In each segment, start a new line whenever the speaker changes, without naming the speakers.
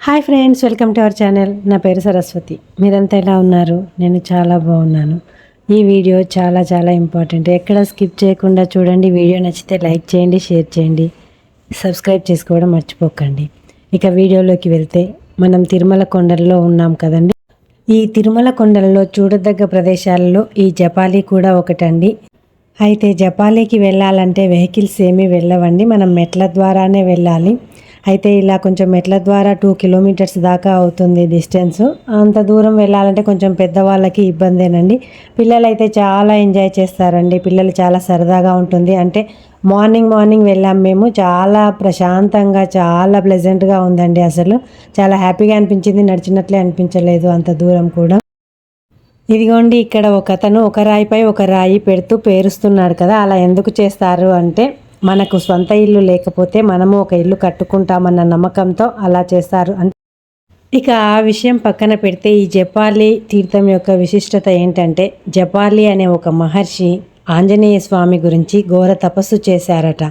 Hi friends welcome to our channel. నా పేరు సరస్వతి. మీరంతా ఎలా ఉన్నారు? నేను చాలా బాగున్నాను. ఈ వీడియో చాలా చాలా ఇంపార్టెంట్. ఎక్కడ స్కిప్ చేయకుండా చూడండి. వీడియో నచ్చితే లైక్ చేయండి షేర్ చేయండి. సబ్స్క్రైబ్ చేసుకోవడం మర్చిపోకండి. ఇక వీడియోలోకి వెళ్తే మనం తిరుమల కొండల్లో ఉన్నాం కదండి. ఈ తిరుమల కొండలలో చూడదగ్గ ప్రదేశాలలో ఈ జపాలీ కూడా ఒకటండి. అయితే జపాలీకి వెళ్ళాలంటే వెహికల్స్ ఏమీ వెళ్ళవండి. మనం మెట్ల ద్వారానే వెళ్ళాలి. అయితే ఇలా కొంచెం మెట్ల ద్వారా టూ కిలోమీటర్స్ దాకా అవుతుంది డిస్టెన్స్ అంత దూరం వెళ్ళాలంటే కొంచెం పెద్దవాళ్ళకి ఇబ్బందేనండి. పిల్లలు అయితే చాలా ఎంజాయ్ చేస్తారండి. పిల్లలు చాలా సరదాగా ఉంటుంది. అంటే మార్నింగ్ మార్నింగ్ వెళ్ళాం మేము. చాలా ప్రశాంతంగా చాలా ప్లెజెంట్గా ఉందండి అసలు. చాలా హ్యాపీగా అనిపించింది. నడిచినట్లే అనిపించలేదు అంత దూరం కూడా. ఇదిగోండి ఇక్కడ ఒక అతను ఒక రాయిపై ఒక రాయి పెడుతూ పేరుస్తున్నాడు కదా. అలా ఎందుకు చేస్తారు అంటే మనకు సొంత ఇల్లు లేకపోతే మనము ఒక ఇల్లు కట్టుకుంటామన్న నమ్మకంతో అలా చేస్తారు. ఇక ఆ విషయం పక్కన పెడితే ఈ జపాలి తీర్థం యొక్క విశిష్టత ఏంటంటే జపాలి అనే ఒక మహర్షి ఆంజనేయ స్వామి గురించి ఘోర తపస్సు చేశారట.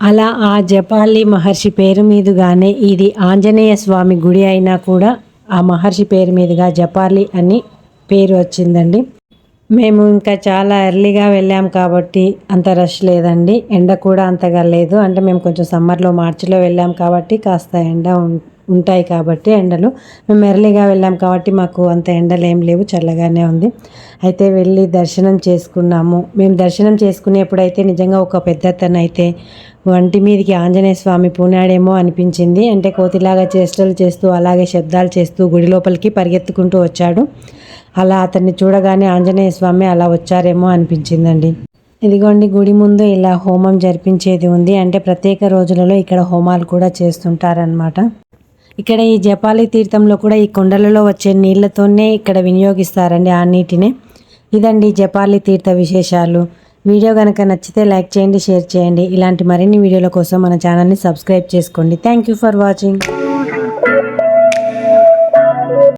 అలా ఆ జపాలి మహర్షి పేరు మీదుగానే ఇది ఆంజనేయ స్వామి గుడి అయినా కూడా ఆ మహర్షి పేరు మీదుగా జపాలి అని పేరు వచ్చిందండి. మేము ఇంకా చాలా ఎర్లీగా వెళ్ళాం కాబట్టి అంత రష్ లేదండి. ఎండ కూడా అంతగా లేదు. అంటే మేము కొంచెం సమ్మర్లో మార్చిలో వెళ్ళాం కాబట్టి కాస్త ఎండ ఉంటాయి కాబట్టి ఎండలు. మేము ఎర్లీగా వెళ్ళాం కాబట్టి మాకు అంత ఎండలు ఏం లేవు చల్లగానే ఉంది. అయితే వెళ్ళి దర్శనం చేసుకున్నాము. మేము దర్శనం చేసుకునేప్పుడైతే నిజంగా ఒక పెద్దతను అయితే వంటి మీదకి ఆంజనేయ స్వామి పూనాడేమో అనిపించింది. అంటే కోతిలాగా చేష్టలు చేస్తూ అలాగే శబ్దాలు చేస్తూ గుడి లోపలికి పరిగెత్తుకుంటూ వచ్చాడు. అలా అతన్ని చూడగానే ఆంజనేయ స్వామి అలా వచ్చారేమో అనిపించిందండి. ఇదిగోండి గుడి ముందు ఇలా హోమం జరిపించేది ఉంది. అంటే ప్రత్యేక రోజులలో ఇక్కడ హోమాలు కూడా చేస్తుంటారనమాట ఇక్కడ ఈ జపాలి తీర్థంలో కూడా ఈ కొండలలో వచ్చే నీళ్ళతోనే ఇక్కడ వినియోగిస్తారండి ఆ నీటినే. ఇదండి జపాలి తీర్థ విశేషాలు. వీడియో కనుక నచ్చితే లైక్ చేయండి షేర్ చేయండి. ఇలాంటి మరిన్ని వీడియోల కోసం మన ఛానల్ని సబ్స్క్రైబ్ చేసుకోండి. Thank you for watching.